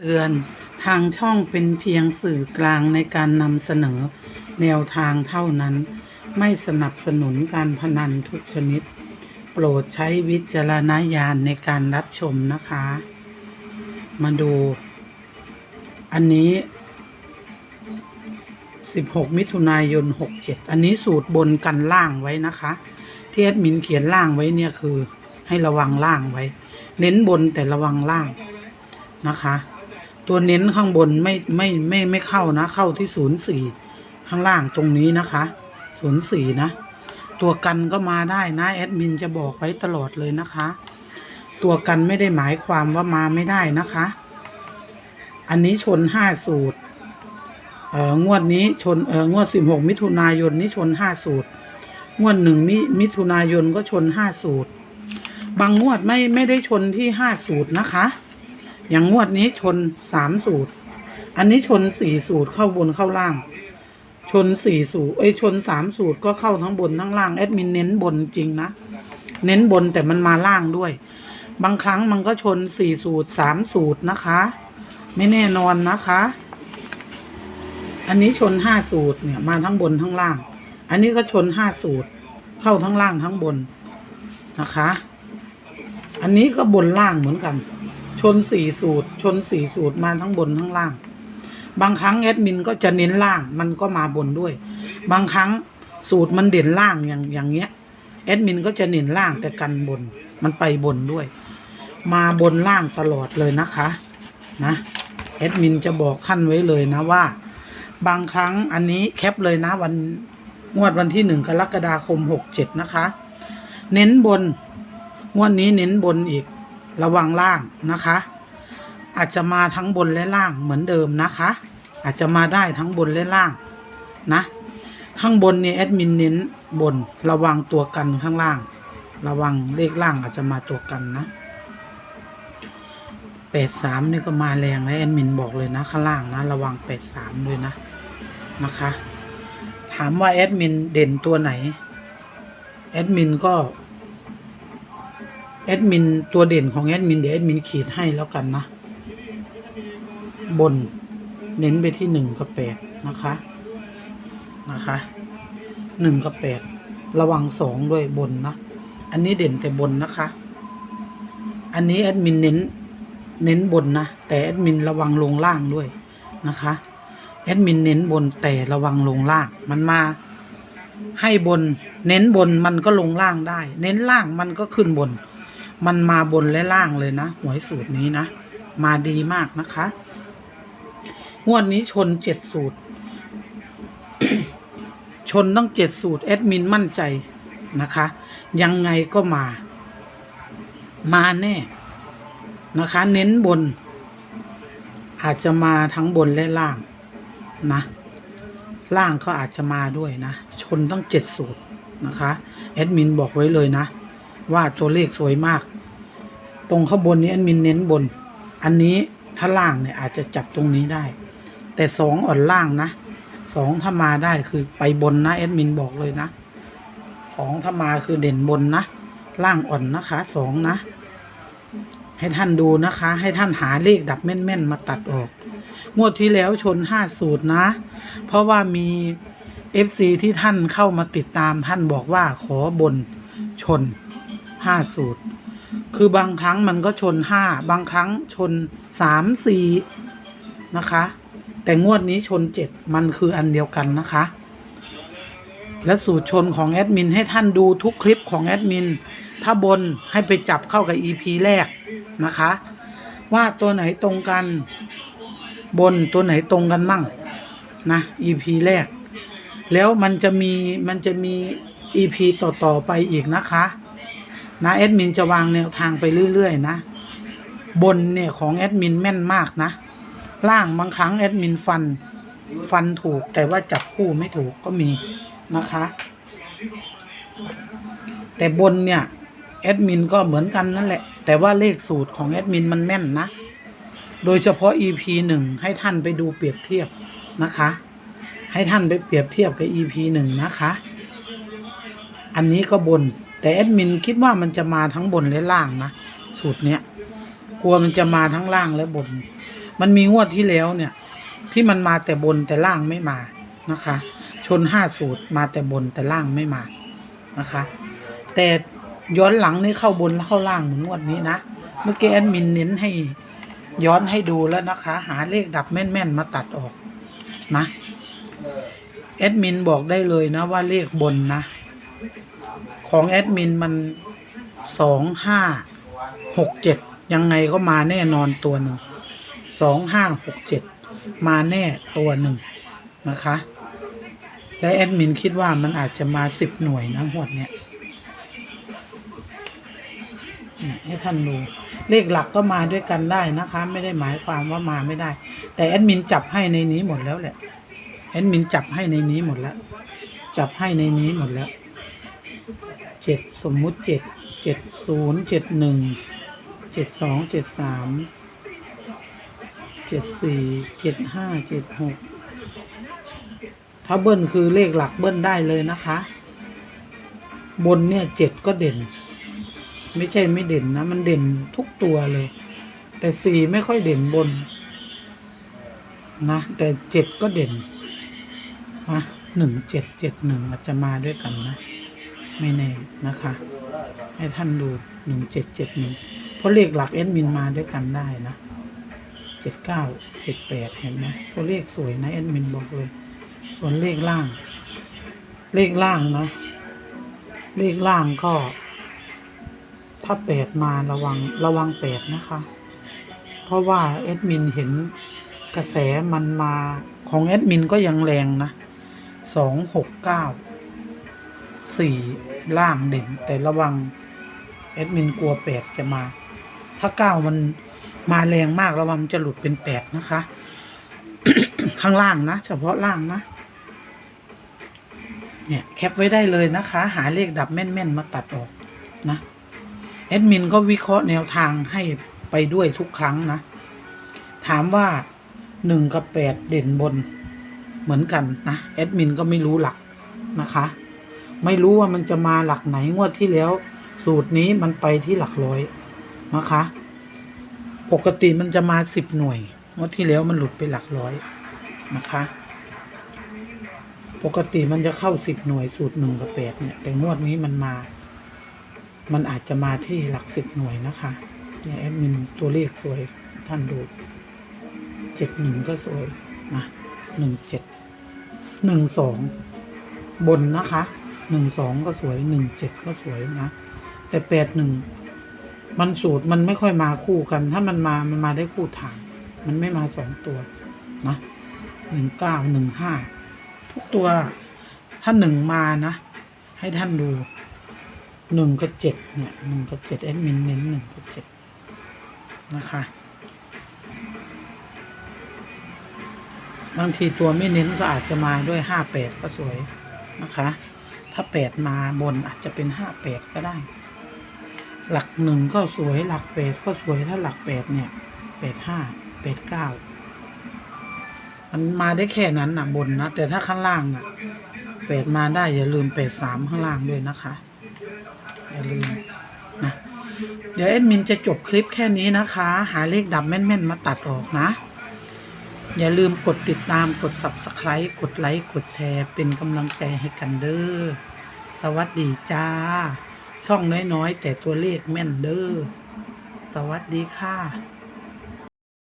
เตือนทางช่องเป็นเพียงสื่อกลางในการนำเสนอแนวทางเท่านั้น ไม่สนับสนุนการพนันทุกชนิด โปรดใช้วิจารณญาณในการรับชมนะคะ มาดู อันนี้ 16 มิถุนายน 67 อันนี้สูตรบนกันล่างไว้นะคะที่แอดมินเขียนล่างไว้เนี่ยคือ ให้ระวังล่างไว้ เน้นบนแต่ระวังล่างนะคะ ตัวเน้นข้างบนไม่ไม่ไม่ไม่เข้านะเข้าที่ศูนย์สี่ข้างล่างตรงนี้นะคะศูนย์สี่นะ ตัวกันก็มาได้นะแอดมินจะบอกไว้ตลอดเลยนะคะ ตัวกันไม่ได้หมายความว่ามาไม่ได้นะคะ อันนี้ชนห้าสูตรเอ่องวดนี้ชนเอ่องวดสิบหกมิถุนายนนี้ชนห้าสูตร งวดหนึ่งมิมิถุนายนก็ชนห้าสูตร บางงวดไม่ไม่ได้ชนที่ห้าสูตรนะคะ อย่างงวดนี้ชนสามสูตร อันนี้ชนสี่สูตรเข้าบนเข้าล่าง ชนสี่สูตร เอ้ยชนสามสูตรก็เข้าทั้งบนทั้งล่างแอดมินเน้นบนจริงนะ เน้นบนแต่มันมาล่างด้วย บางครั้งมันก็ชนสี่สูตรสามสูตรนะคะ ไม่แน่นอนนะคะ อันนี้ชนห้าสูตรเนี่ยมาทั้งบนทั้งล่าง อันนี้ก็ชนห้าสูตร เข้าทั้งล่างทั้งบนนะคะ อันนี้ก็บนล่างเหมือนกัน ชนสี่สูตร ชนสี่สูตรมาทั้งบนทั้งล่าง บางครั้งแอดมินก็จะเน้นล่าง มันก็มาบนด้วย บางครั้งสูตรมันเด่นล่างอย่างอย่างเงี้ยแอดมินก็จะเน้นล่างแต่กันบน มันไปบนด้วย มาบนล่างตลอดเลยนะคะนะแอดมินจะบอกขั้นไว้เลยนะว่า บางครั้งอันนี้แคปเลยนะวันงวดวันที่หนึ่งกรกฎาคมหกเจ็ดนะคะ เน้นบนงวดนี้เน้นบนอีก ระวังล่างนะคะ อาจจะมาทั้งบนและล่างเหมือนเดิมนะคะ อาจจะมาได้ทั้งบนและล่างนะ ข้างบนเนี่ยแอดมินเน้นบนระวังตัวกันข้างล่าง ระวังเลขล่างอาจจะมาตัวกันนะแปดสามนี่ก็มาแรงนะแอดมินบอกเลยนะข้างล่างนะ ระวังแปดสามด้วยนะนะคะ ถามว่าแอดมินเด่นตัวไหนแอดมินก็ แอดมินตัวเด่นของแอดมินเดี๋ยวแอดมินขีดให้แล้วกันนะ บนเน้นไปที่หนึ่งกับแปดนะคะนะคะหนึ่งกับแปดระวังสองด้วยบนนะ อันนี้เด่นแต่บนนะคะ อันนี้แอดมินเน้นเน้นบนนะ แต่แอดมินระวังลงล่างด้วยนะคะแอดมินเน้นบนแต่ระวังลงล่าง มันมาให้บน เน้นบนมันก็ลงล่างได้ เน้นล่างมันก็ขึ้นบน มันมาบนและล่างเลยนะหวยสูตรนี้นะ มาดีมากนะคะ งวดนี้ชนเจ็ดสูตร ชนต้องเจ็ดสูตรแอดมินมั่นใจนะคะ ยังไงก็มา มาแน่นะคะ เน้นบน อาจจะมาทั้งบนและล่างนะ ล่างก็อาจจะมาด้วยนะ ชนต้องเจ็ดสูตรนะคะ แอดมินบอกไว้เลยนะ ว่าตัวเลขสวยมาก ตรงข้างบนนี้แอดมินเน้นบน อันนี้ถ้าล่างเนี่ยอาจจะจับตรงนี้ได้ แต่สองอ่อนล่างนะสองถ้ามาได้คือไปบนนะแอดมินบอกเลยนะสองถ้ามาคือเด่นบนนะล่างอ่อนนะคะสองนะ ให้ท่านดูนะคะ ให้ท่านหาเลขดับแม่นๆมาตัดออกงวดที่แล้วชนห้าสูตรนะ เพราะว่ามีเอฟซีที่ท่านเข้ามาติดตามท่านบอกว่าขอบนชน ห้าสูตร คือบางครั้งมันก็ชนห้าบางครั้งชนสามสี่นะคะ แต่งวดนี้ชนเจ็ดมันคืออันเดียวกันนะคะ และสูตรชนของแอดมินให้ท่านดูทุกคลิปของแอดมิน ถ้าบนให้ไปจับเข้ากับ EP แรกนะคะ ว่าตัวไหนตรงกันบนตัวไหนตรงกันมั่งนะ EP แรก แล้วมันจะมีมันจะมี EP ต่อ ๆ ไปอีกนะคะ นะแอดมินจะวางแนวทางไปเรื่อยๆนะ บนเนี่ยของแอดมินแม่นมากนะ ล่างบางครั้งแอดมินฟัน ฟันถูกแต่ว่าจับคู่ไม่ถูกก็มีนะคะ แต่บนเนี่ยแอดมินก็เหมือนกันนั่นแหละ แต่ว่าเลขสูตรของแอดมินมันแม่นนะ โดยเฉพาะ EP หนึ่งให้ท่านไปดูเปรียบเทียบนะคะ ให้ท่านไปเปรียบเทียบกับ EP หนึ่งนะคะ อันนี้ก็บน แต่แอดมินคิดว่ามันจะมาทั้งบนและล่างนะสูตรเนี้ยกลัวมันจะมาทั้งล่างและบน มันมีงวดที่แล้วเนี่ย ที่มันมาแต่บนแต่ล่างไม่มานะคะ ชนห้าสูตรมาแต่บนแต่ล่างไม่มานะคะ แต่ย้อนหลังนี่เข้าบนแล้วเข้าล่างเหมือนงวดนี้นะเมื่อกี้แอดมินเน้นให้ย้อนให้ดูแล้วนะคะ หาเลขดับแม่นๆมาตัดออกนะแอดมินบอกได้เลยนะว่าเลขบนนะ ของแอดมินมันสองห้าหกเจ็ดยังไงก็มาแน่นอนตัวหนึ่งสองห้าหกเจ็ดมาแน่ตัวหนึ่งนะคะ และแอดมินคิดว่ามันอาจจะมาสิบหน่วยนะหวดเนี้ยเนี่ยให้ท่านดูเลขหลักก็มาด้วยกันได้นะคะ ไม่ได้หมายความว่ามาไม่ได้ แต่แอดมินจับให้ในนี้หมดแล้วแหละแอดมินจับให้ในนี้หมดแล้ว จับให้ในนี้หมดแล้ว เจ็ดสมมุติเจ็ดเจ็ดศูนย์เจ็ดหนึ่งเจ็ดสองเจ็ดสามเจ็ดสี่เจ็ดห้าเจ็ดหกถ้าเบิ้ลคือเลขหลักเบิ้ลได้เลยนะคะ บนเนี่ยเจ็ดก็เด่น ไม่ใช่ไม่เด่นนะ มันเด่นทุกตัวเลย แต่สี่ไม่ค่อยเด่นบน นะ แต่เจ็ดก็เด่นนะหนึ่งเจ็ดเจ็ดหนึ่งอาจจะมาด้วยกันนะ ไม่แน่นะคะ ให้ท่านดูหนึ่งเจ็ดเจ็ดหนึ่งเพราะเลขหลักเอดมินมาด้วยกันได้นะเจ็ดเก้าเจ็ดแปดเห็นไหมตัวเลขสวยนะเอดมินบอกเลย ส่วนเลขล่าง เลขล่างนะ เลขล่างก็ ถ้าแปดมาระวังระวังแปดนะคะ เพราะว่าแอดมินเห็นกระแสมันมาของแอดมินก็ยังแรงนะสองหกเก้า สี่ล่างเด่น แต่ระวังแอดมินกลัวแปดจะมา ถ้าเก้ามันมาแรงมากระวังมันจะหลุดเป็นแปดนะคะ ข้างล่างนะ เฉพาะล่างนะ เนี่ย แคปไว้ได้เลยนะคะ หาเลขดับแม่นๆมาตัดออกนะแอดมินก็วิเคราะห์แนวทางให้ไปด้วยทุกครั้งนะ ถามว่าหนึ่งกับแปดเด่นบนเหมือนกันนะแอดมินก็ไม่รู้หลักนะคะ ไม่รู้ว่ามันจะมาหลักไหนงวดที่แล้ว สูตรนี้มันไปที่หลักร้อยนะคะ ปกติมันจะมาสิบหน่วยงวดที่แล้วมันหลุดไปหลักร้อยนะคะ ปกติมันจะเข้าสิบหน่วยสูตรหนึ่งกับแปดเนี่ยแต่งวดนี้มันมา มันอาจจะมาที่หลักสิบหน่วยนะคะเนี่ยแอดมินตัวเลขสวยท่านดูเจ็ดหนึ่งก็สวยนะหนึ่งเจ็ดหนึ่งสองบนนะคะ หนึ่งสองก็สวยหนึ่งเจ็ดก็สวยนะ แต่แปดหนึ่งมันสูตรมันไม่ค่อยมาคู่กัน ถ้ามันมามันมาได้คู่ทาง มันไม่มาสองตัวนะหนึ่งเก้าหนึ่งห้าทุกตัวถ้าหนึ่งมานะ ให้ท่านดูหนึ่งกับเจ็ดเนี่ยหนึ่งกับเจ็ดแอดมินเน้นหนึ่งกับเจ็ดนะคะบางทีตัวไม่เน้นก็อาจจะมาด้วยห้าแปดก็สวยนะคะ ถ้าแปดมาบนอาจจะเป็นห้าแปดก็ได้ หลักหนึ่งก็สวยหลักแปดก็สวยถ้าหลักแปดเนี่ยแปดห้าแปดเก้ามันมาได้แค่นั้นนะบนนะ แต่ถ้าข้างล่างน่ะแปดมาได้อย่าลืมแปดสามข้างล่างด้วยนะคะ อย่าลืมนะเดี๋ยวแอดมินจะจบคลิปแค่นี้นะคะ หาเลขดับแม่น ๆ มาตัดออกนะ อย่าลืมกดติดตามกด subscribe กดไลค์กดแชร์ เป็นกำลังใจให้กันเด้อ สวัสดีจ้า ช่องน้อยๆ แต่ตัวเลขแม่นเด้อ สวัสดีค่ะ